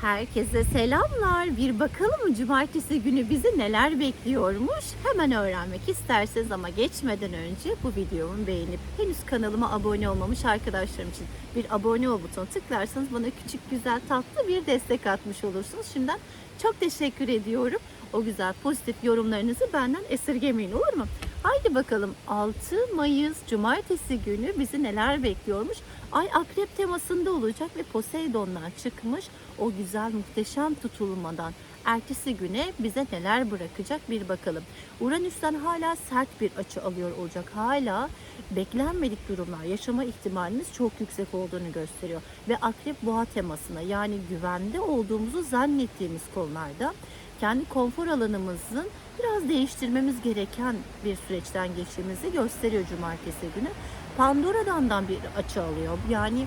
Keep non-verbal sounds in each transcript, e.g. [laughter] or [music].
Herkese selamlar. Bir bakalım cumartesi günü bizi neler bekliyormuş? Hemen öğrenmek isterseniz ama geçmeden önce bu videomu beğenip henüz kanalıma abone olmamış arkadaşlarım için bir abone ol butonu tıklarsanız bana küçük güzel tatlı bir destek atmış olursunuz. Şimdiden çok teşekkür ediyorum. O güzel pozitif yorumlarınızı benden esirgemeyin olur mu? Haydi bakalım 6 Mayıs Cumartesi günü bizi neler bekliyormuş? Ay akrep temasında olacak ve Poseidon'dan çıkmış o güzel muhteşem tutulmadan ertesi güne bize neler bırakacak bir bakalım. Uranüs'ten hala sert bir açı alıyor olacak. Hala beklenmedik durumlar yaşama ihtimaliniz çok yüksek olduğunu gösteriyor. Ve akrep boğa temasına yani güvende olduğumuzu zannettiğimiz konularda kendi konfor alanımızın biraz değiştirmemiz gereken bir süreçten geçtiğimizi gösteriyor cumartesi günü. Pandora'dan bir açı alıyor. Yani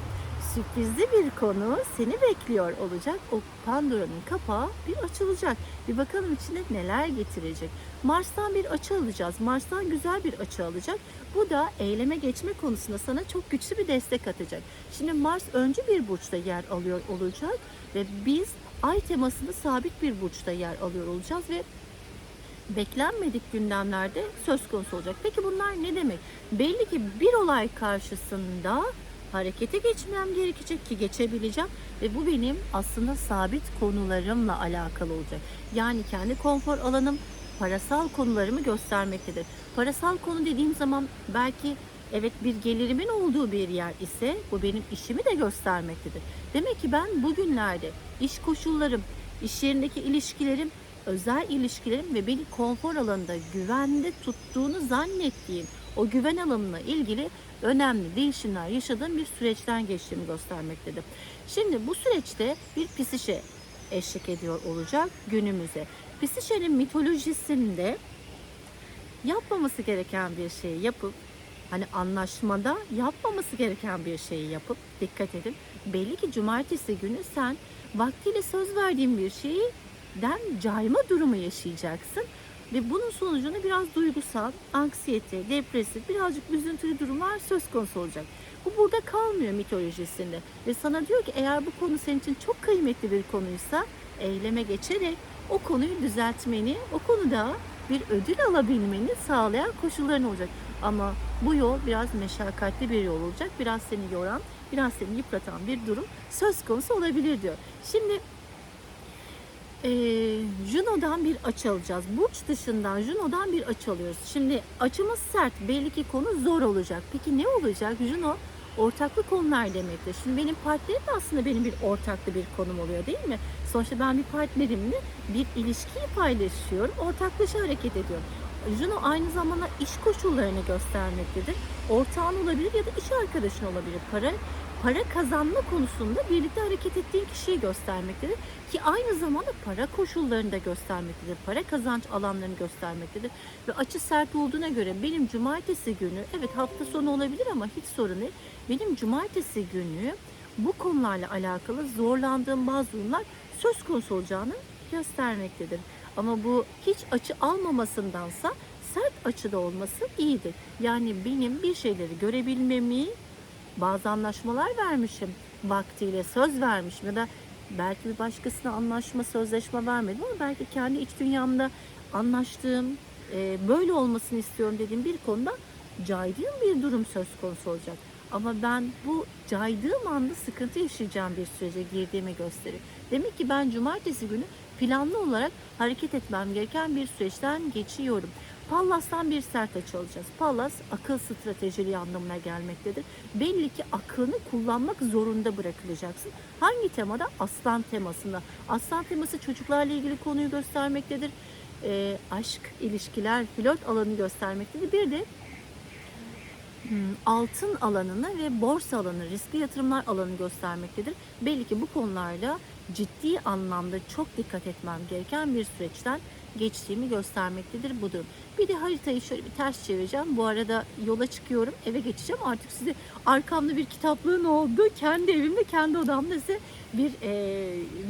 sürprizli bir konu seni bekliyor olacak. O Pandora'nın kapağı bir açılacak. Bir bakalım içine neler getirecek. Mars'tan bir açı alacağız. Mars'tan güzel bir açı alacak. Bu da eyleme geçme konusunda sana çok güçlü bir destek atacak. Şimdi Mars öncü bir burçta yer alıyor olacak ve biz ay temasında sabit bir burçta yer alıyor olacağız ve beklenmedik gündemlerde söz konusu olacak. Peki bunlar ne demek? Belli ki bir olay karşısında harekete geçmem gerekecek ki geçebileceğim ve bu benim aslında sabit konularımla alakalı olacak. Yani kendi konfor alanım, parasal konularımı göstermektedir. Parasal konu dediğim zaman belki evet bir gelirimin olduğu bir yer ise bu benim işimi de göstermektedir. Demek ki ben bugünlerde iş koşullarım, iş yerindeki ilişkilerim, özel ilişkilerim ve beni konfor alanında güvende tuttuğunu zannettiğim o güven alanına ilgili önemli değişimler yaşadığım bir süreçten geçtiğimi göstermektedir. Şimdi bu süreçte bir psişe eşlik ediyor olacak günümüze. Psişenin mitolojisinde yapmaması gereken bir şeyi yapıp hani anlaşmada yapmaması gereken bir şeyi yapıp dikkat edin. Belli ki cumartesi günü sen vaktiyle söz verdiğin bir şeyi den cayma durumu yaşayacaksın. Ve bunun sonucunda biraz duygusal, anksiyete, depresif, birazcık üzüntülü durumlar söz konusu olacak. Bu burada kalmıyor mitolojisinde. Ve sana diyor ki eğer bu konu senin için çok kıymetli bir konuysa eyleme geçerek o konuyu düzeltmeni, o konuda bir ödül alabilmeni sağlayan koşulların olacak. Ama bu yol biraz meşakkatli bir yol olacak. Biraz seni yoran, biraz seni yıpratan bir durum söz konusu olabilir diyor. Şimdi e, Juno'dan bir açı alacağız. Burç dışından Juno'dan bir açı alıyoruz. Şimdi açımız sert. Belli ki konu zor olacak. Peki ne olacak? Juno ortaklı konular demektir. Şimdi benim partnerim de aslında benim bir ortaklı bir konum oluyor değil mi? Sonuçta ben bir partnerimle bir ilişkiyi paylaşıyorum. Ortaklaşa hareket ediyorum. Juno aynı zamanda iş koşullarını göstermektedir. Ortağın olabilir ya da iş arkadaşın olabilir. Para para kazanma konusunda birlikte hareket ettiğin kişiyi göstermektedir. Ki aynı zamanda para koşullarını da göstermektedir. Para kazanç alanlarını göstermektedir. Ve açı sert olduğuna göre benim cumartesi günü, evet hafta sonu olabilir ama hiç sorun değil. Benim cumartesi günü bu konularla alakalı zorlandığım bazı durumlar söz konusu olacağını göstermektedir. Ama bu hiç açı almamasındansa sert açıda olması iyidir. Yani benim bir şeyleri görebilmemi, bazı anlaşmalar vermişim. Vaktiyle söz vermişim ya da belki bir başkasına anlaşma, sözleşme vermedim ama belki kendi iç dünyamda anlaştığım, e, böyle olmasını istiyorum dediğim bir konuda caydığım bir durum söz konusu olacak. Ama ben bu caydığım anda sıkıntı yaşayacağım bir sürece girdiğimi gösterir. Demek ki ben cumartesi günü planlı olarak hareket etmem gereken bir süreçten geçiyorum. Pallas'tan bir sert açı alacağız. Pallas akıl stratejiliği anlamına gelmektedir. Belli ki aklını kullanmak zorunda bırakılacaksın. Hangi temada? Aslan temasında. Aslan teması çocuklarla ilgili konuyu göstermektedir. E, aşk, ilişkiler, flört alanı göstermektedir. Bir de Hmm, altın alanını ve borsa alanı, riskli yatırımlar alanını göstermektedir. Belli ki bu konularla ciddi anlamda çok dikkat etmem gereken bir süreçten geçtiğimi göstermektedir bu durum. Bir de haritayı şöyle bir ters çevireceğim. Bu arada yola çıkıyorum, eve geçeceğim. Artık size arkamda bir kitaplığın olduğu, kendi evimde, kendi odamda size bir e,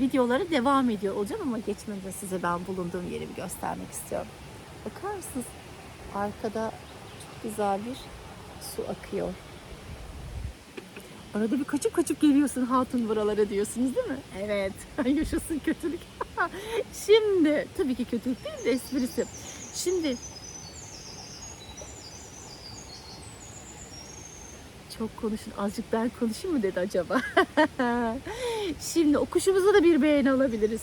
videolara devam ediyor olacağım ama geçmeden size ben bulunduğum yeri bir göstermek istiyorum. Bakar mısınız? Arkada çok güzel bir su akıyor. Arada bir kaçıp kaçıp geliyorsun hatun buralara diyorsunuz değil mi? Evet. [laughs] Yaşasın kötülük. [laughs] Şimdi tabii ki kötülük değil de esprisi. Şimdi çok konuşun azıcık ben konuşayım mı dedi acaba? [laughs] Şimdi o kuşumuza da bir beğeni alabiliriz.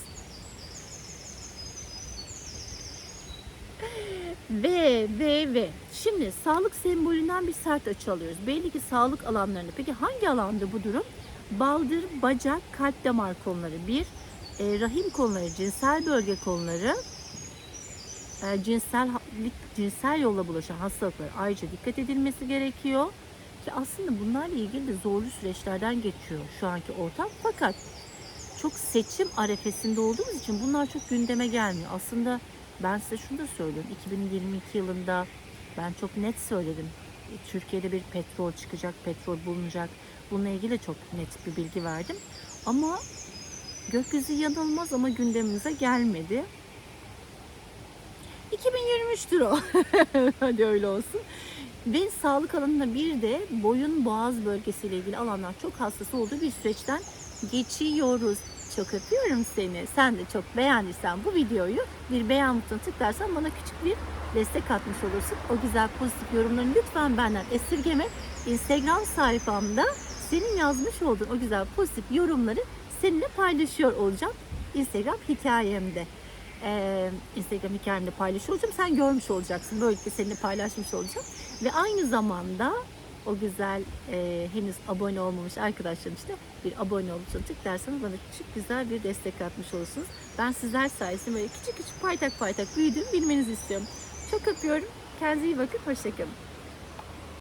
Ve ve ve. Şimdi sağlık sembolünden bir sert açı alıyoruz. Belli ki sağlık alanlarında. Peki hangi alanda bu durum? Baldır, bacak, kalp damar konuları bir. e, rahim konuları, cinsel bölge konuları, e, cinsel cinsel yolla bulaşan hastalıklara ayrıca dikkat edilmesi gerekiyor. Ki aslında bunlarla ilgili de zorlu süreçlerden geçiyor şu anki ortam. Fakat çok seçim arefesinde olduğumuz için bunlar çok gündeme gelmiyor. Aslında ben size şunu da söylüyorum. 2022 yılında ben çok net söyledim. Türkiye'de bir petrol çıkacak, petrol bulunacak. Bununla ilgili çok net bir bilgi verdim. Ama gökyüzü yanılmaz ama gündemimize gelmedi. 2023'tür o. [laughs] Hadi öyle olsun. Ve sağlık alanında bir de boyun boğaz bölgesiyle ilgili alanlar çok hassas olduğu bir süreçten geçiyoruz. Çok öpüyorum seni. Sen de çok beğendiysen bu videoyu bir beğen butonuna tıklarsan bana küçük bir destek atmış olursun. O güzel pozitif yorumlarını lütfen benden esirgeme. Instagram sayfamda senin yazmış olduğun o güzel pozitif yorumları seninle paylaşıyor olacağım. Instagram hikayemde. Ee, Instagram hikayemde paylaşıyor olacağım. Sen görmüş olacaksın. Böylelikle seninle paylaşmış olacağım. Ve aynı zamanda o güzel e, henüz abone olmamış arkadaşlarım işte bir abone olup tıklarsanız bana küçük güzel bir destek atmış olursunuz. Ben sizler sayesinde böyle küçük küçük paytak paytak büyüdüğümü bilmenizi istiyorum. Çok öpüyorum. Kendinize iyi bakın. Hoşçakalın.